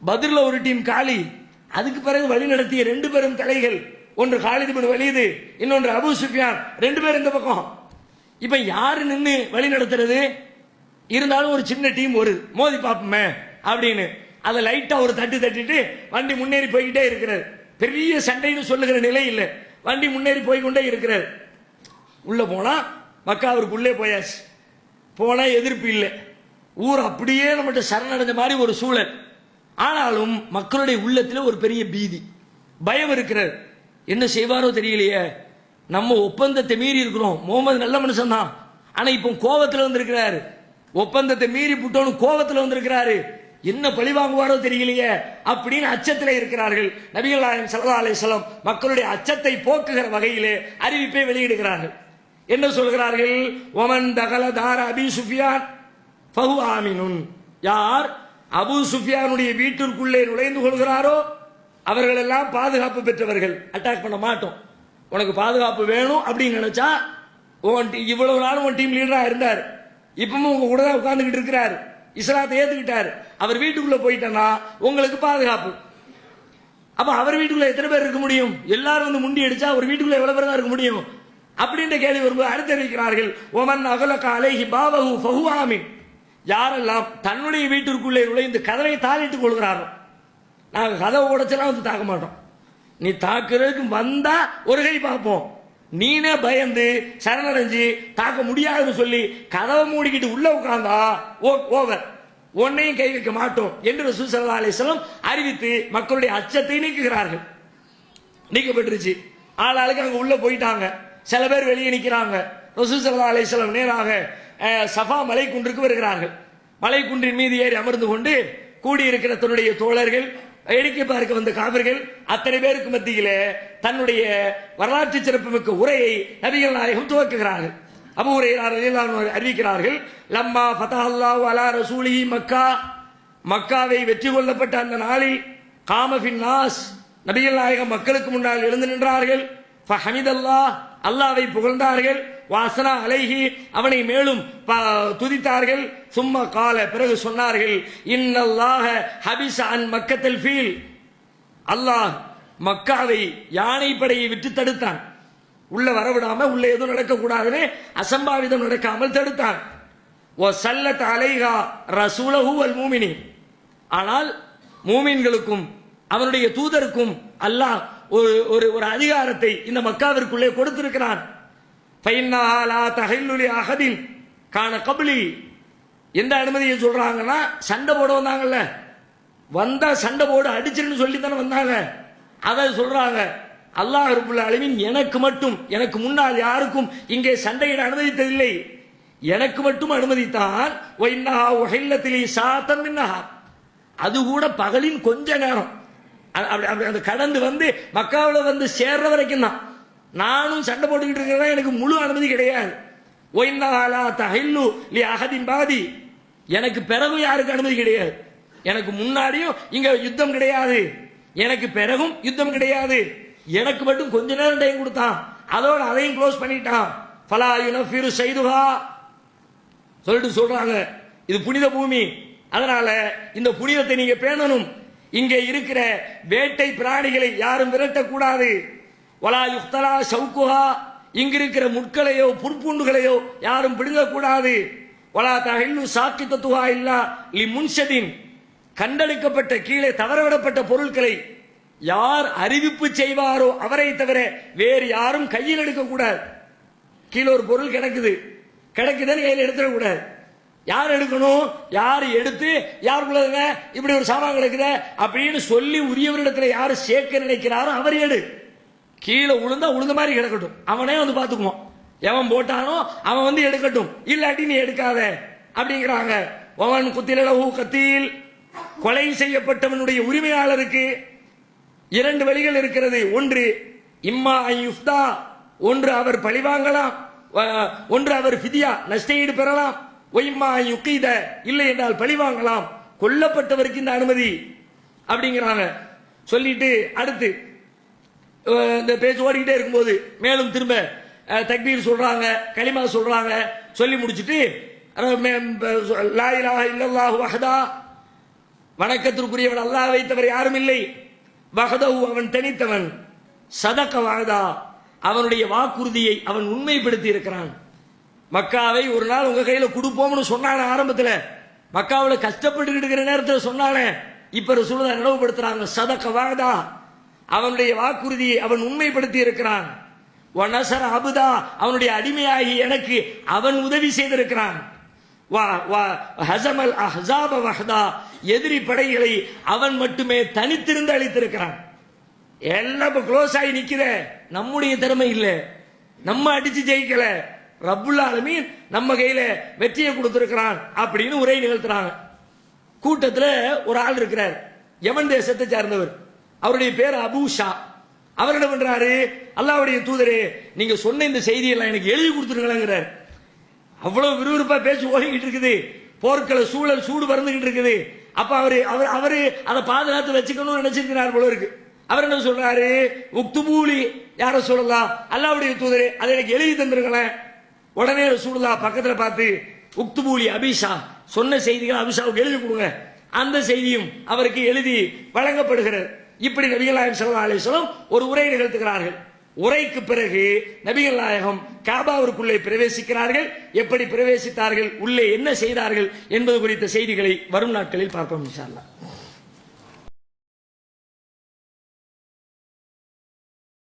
பதிரில் ஒரு டீம் காளி அதுக்கு பிறகு வழி நடத்திய ரெண்டு பெரும் தலைகள். ஒன்று காலிது பின் வலிது இன்னொன்று அபு சுஃபியான். ரெண்டு பேரும் இந்த பக்கம். இப்ப யாரு நின்று வழி நடத்துறது? இருந்தாலும் ஒரு சின்ன டீம் வருது மோதி பார்ப்போமே அப்படின்னு. அதை லைட்டா ஒரு தட்டு தட்டிட்டு வண்டி முன்னேறி போய்கிட்டே இருக்கிறது. பெரிய சண்டைன்னு சொல்லுகிற நிலை இல்லை. வண்டி முன்னேறி போய்க்கொண்டே இருக்கிறது. உள்ள போனா மக்கா உள்ளே போயாச்சு. போனா எதிர்ப்பு இல்லை. ஊர் அப்படியே நம்மகிட்ட சரணடைஞ்ச மாதிரி ஒரு சூழல். ஆனாலும் மக்களுடைய உள்ளத்தில் ஒரு பெரிய பீதி. பயம் இருக்கிறது. என்ன செய்வாரோ தெரியலையே. நம்ம ஒப்பந்தத்தை மீறி இருக்கிறோம். முகமது நல்ல மனுஷன் தான் ஆனா இப்போ கோபத்தில் வந்திருக்கிறாரு. ஒப்பந்தத்தை மீறி புட்டோன்னு கோபத்தில் வந்திருக்கிறாரு. என்ன பழி வாங்குவாரோ தெரியலையே அப்படின்னு அச்சத்தில் இருக்கிறார்கள். நபிகள் நாயகம் ஸல்லல்லாஹு அலைஹி மக்களுடைய அச்சத்தை போக்குகிற வகையிலே அறிவிப்பை வெளியிடுகிறார்கள். என்ன சொல்கிறார்கள் ஒமன் தகல தார அபி சுஃபியான் ஃபஹு ஆமினுன். யார் அபு சுஃபியானுடைய வீட்டிற்குள்ளே நுழைந்து கொள்கிறாரோ அவர்கள் எல்லாம் பாதுகாப்பு பெற்றவர்கள். அட்டாக் பண்ண மாட்டோம். உனக்கு பாதுகாப்பு வேணும் அப்படின்னு நினைச்சா உன் இவ்வளவு நாளும் உன் டீம் லீடரா இருந்தார். இப்பவும் உங்க கூட தான் உட்கார்ந்துகிட்டு இருக்கிறார். இஸ்லாத்தை ஏத்துக்கிட்டாரு. அவர் வீட்டுக்குள்ள போயிட்டனா உங்களுக்கு பாதுகாப்பு. அப்ப அவர் வீட்டுக்குள்ள எத்தனை பேர் இருக்க முடியும்? எல்லாரும் வந்து முண்டி அடிச்சா அவர் வீட்டுக்குள்ள எவ்வளவு பேர் தான் இருக்க முடியும்? அப்படின்ற கேள்வி வரும்போது அடுத்து அறிவிக்கிறார்கள் ஒமன் அகலக அலைஹி பாபகு ஃபஹுவாமின் யாரெல்லாம் தன்னுடைய வீட்டிற்குள்ளே நுழைந்து கதவை தாளிட்டுக் கொள்கிறாரோ நாங்கள் கதவை உடைச்செல்லாம் வந்து தாக்க மாட்டோம். நீ தாக்குறதுக்கு வந்தா ஒரு கை பார்ப்போம். நீனே பயந்து சரணடைஞ்சு தாக்க முடியாதுன்னு சொல்லி கதவை மூடிக்கிட்டு உள்ள உட்கார்ந்தா ஓவர். உன்னையும் கை வைக்க மாட்டோம் என்று சுசல்லா ஸல்லல்லாஹு அறிவித்து மக்களுடைய அச்சத்தை நீக்குகிறார்கள். நீக்கப்பட்டுருச்சு. ஆள் ஆளுக்கு உள்ளே உள்ள போயிட்டாங்க. சில பேர் வெளியே நிற்கிறாங்க ரசூல் ஸல்லல்லாஹு அலைஹி நேராக சஃபா மலை குன்றுக்கு வருகிறார்கள். மலை குன்றின் மீது ஏறி அமர்ந்து கொண்டு கூடியிருக்கிற தன்னுடைய தோழர்கள் வேடிக்கை பார்க்க வந்த காவிர்கள் அத்தனை பேருக்கு மத்தியிலே தன்னுடைய வரலாற்று சிறப்புமிக்க உரையை நபிகள் நாயகம் துவக்குகிறார்கள். அபு உரையார் அறிவிக்கிறார்கள் லம்மா ஃபதஹல்லாஹு அலா ரசூலி மக்கா. மக்காவை வெற்றி கொள்ளப்பட்ட அந்த நாளில் காமபின் நாஸ் நபிகள் நாயகம் மக்களுக்கு முன்னால் எழுந்து நின்றார்கள். ஃபஹமிதல்லாஹ் அல்லாவை புகழ்ந்தார்கள். வாசனா அலைகி அவனை மேலும் துதித்தார்கள். சும்மா கால பிறகு சொன்னார்கள் இன்னல்லாஹ ஹபிஸ அன் மக்கத்தில் ஃபீல். அல்லாஹ் மக்காவை யானை படையை விட்டு தடுத்தான். உள்ள வரவிடாம உள்ள எதுவும் நடக்கக்கூடாதுன்னு அசம்பாவிதம் நடக்காமல் தடுத்தான். ஓ சல்லத் அலைகா ரசூலஹு அல் மூமினி ஆனால் மூமின்களுக்கும் அவனுடைய தூதருக்கும் அல்லாஹ் ஒரு ஒரு ஒரு அதிகாரத்தை இந்த மக்காவிற்குள்ளே கொடுத்திருக்கிறான். ஃபைன்னஹா லா தஹில்லு கான எந்த அனுமதியை சொல்றாங்கன்னா சண்டை போட வந்தாங்கல்ல. வந்தா சண்டை போடு அடிச்சிருன்னு சொல்லி தானே வந்தாங்க. அதை சொல்றாங்க. அல்லாஹ் ரபுல் அலமின் எனக்கு மட்டும் எனக்கு முன்னால் யாருக்கும் இங்கே சண்டையிட அனுமதித்ததில்லை. எனக்கு மட்டும் அனுமதித்தான். ஒயின்னஹா உஹில்லத்திலி சாத்தம் மின்னஹா அது கூட பகலின் கொஞ்ச நேரம். அப்படி அப்படி அந்த கடந்து வந்து மக்காவில் வந்து சேர்ற வரைக்கும் தான் நானும் சண்டை போட்டுக்கிட்டு இருக்கிறதா எனக்கு முழு அனுமதி கிடையாது. ஒய்னாலா தஹில்லு லி அகதின் பாதி. எனக்கு பிறகும் யாருக்கு அனுமதி கிடையாது? எனக்கு முன்னாடியும் இங்க யுத்தம் கிடையாது. எனக்கு பிறகும் யுத்தம் கிடையாது. எனக்கு மட்டும் கொஞ்ச நேரம் டைம் கொடுத்தான். அதோட அதையும் க்ளோஸ் பண்ணிட்டான். ஃபலா யுனஃபிரு செய்துகா சொல்லிட்டு சொல்றாங்க இது புனித பூமி. அதனால இந்த புனிதத்தை நீங்க பேணணும். இங்கே இருக்கிற வேட்டை பிராணிகளை யாரும் விரட்டக்கூடாது. வலா யுக்தலா சவுக்குஹா இங்கிருக்கிற முட்களையோ புற்பூண்டுகளையோ யாரும் பிடுங்கக்கூடாது. வலா தஹில்லு சாக்கி தத்துவா இல்லா லி முன்ஷதின். கண்டளிக்கப்பட்ட கீழே தவறவிடப்பட்ட பொருட்களை யார் அறிவிப்பு செய்வாரோ அவரை தவிர வேறு யாரும் கையில் எடுக்கக்கூடாது. கீழே ஒரு பொருள் கிடக்குது. கிடைக்குதுன்னு கையில் எடுத்துடக்கூடாது. யார் எடுக்கணும்? யார் எடுத்து யாருக்குள்ளதுங்க இப்படி ஒரு சாமான் கிடக்குத அப்படின்னு சொல்லி உரியவரிடத்தில் யார் சேர்க்க நினைக்கிறாரோ அவர் எடு. கீழே உளுந்தா உளுந்த மாதிரி கிடக்கட்டும். அவனே வந்து பார்த்துக்குவான். எவன் போட்டானோ அவன் வந்து எடுக்கட்டும். இல்லாட்டி நீ எடுக்காத. அப்படிங்கிறாங்க. அவன் குத்திலவு ஊக்கத்தில் கொலை செய்யப்பட்டவனுடைய உரிமையாளருக்கு இரண்டு வழிகள் இருக்கிறது. ஒன்று இம்மா யுஃப்தா. ஒன்று அவர் பழிவாங்கலாம் ஒன்று அவர் ஃபிதியா நஷ்டஈடு பெறலாம். ஒய்மா யுக்கீத இல்லை என்றால் பழிவாங்கலாம் கொல்லப்பட்டவருக்கு இந்த அனுமதி. அப்படிங்கிறாங்க. சொல்லிட்டு அடுத்து இந்த பேச்சு ஓடிக்கிட்டே இருக்கும்போது மேலும் திரும்ப தக்பீர் சொல்றாங்க களிமா சொல்றாங்க சொல்லி முடிச்சிட்டு மே- இல்லல்லாஹு வஹதா வணக்கத்திற்குரியவன் அல்லாஹ் வைத்தவர் யாரும் இல்லை. வகதவு அவன் தனித்தவன். சதக்க வாகதா அவனுடைய வாக்குறுதியை அவன் உண்மைப்படுத்தி இருக்கிறான். மக்காவை ஒரு நாள் உங்க கையில கொடுப்போம்னு சொன்னானே ஆரம்பத்தில். மக்காவில் கஷ்டப்பட்டு இருக்கிற நேரத்தில் சொன்னானே. இப்ப ரசூலுல்லாஹ் நினைவுபடுத்துறாங்க சதக்க வாகதா அவனுடைய வாக்குறுதியை அவன் உண்மைப்படுத்தி இருக்கிறான். வனசர அபுதா அவனுடைய அடிமையாகி எனக்கு அவன் உதவி செய்திருக்கிறான். வா- வா- ஹஸமல் எதிரி படைகளை அவன் மட்டுமே தனித்திருந்து அழித்திருக்கிறான். எல்லாம் க்ளோஸ் ஆகி நிக்கிற நம்முடைய திறமை இல்லை. நம்ம அடிச்சு ஜெயிக்கல. ரப்புல் நம்ம கையில வெற்றியை கொடுத்திருக்கிறான் அப்படின்னு உரை நிகழ்த்துறாங்க. கூட்டத்தில் ஒரு ஆள் இருக்கிறார். யமன் தேசத்தை சார்ந்தவர். அவருடைய பேர் அபூஷா அவர் என்ன பண்றாரு? அல்லாவுடைய தூதரே நீங்க சொன்ன இந்த செய்தியெல்லாம் எனக்கு எழுதி கொடுத்துருங்களேங்கிறார் அவ்வளவு விறுவிறுப்பா பேச்சு ஓடிக்கிட்டு இருக்குது. போர்க்கள சூழல் சூடு பறந்துகிட்டு இருக்குது. அப்ப அவரு அவர் அவரு அதை பாதுகாத்து வச்சுக்கணும்னு நினைச்சிருக்கிறார் போல இருக்கு. அவர் என்ன சொல்றாரு? உக்துபூலி யார சொல்லலாம் அல்லாவுடைய தூதரே அதை எனக்கு எழுதி தந்துருங்களேன். உடனே சூழலா பக்கத்துல பார்த்து உக்துபூலி அபிஷா சொன்ன செய்திகள் அபிஷாவுக்கு எழுதி கொடுங்க. அந்த செய்தியும் அவருக்கு எழுதி வழங்கப்படுகிறது. இப்படி நபிகள் நாயகம் சல்லா அலிஸ்லாம் ஒரு உரை நிகழ்த்துகிறார்கள். உரைக்கு பிறகு நபிகள் நாயகம் காபாவிற்குள்ளே பிரவேசிக்கிறார்கள். எப்படி பிரவேசித்தார்கள்? உள்ளே என்ன செய்தார்கள் என்பது குறித்த செய்திகளை வரும் நாட்களில் பார்ப்போம் இன்ஷால்லா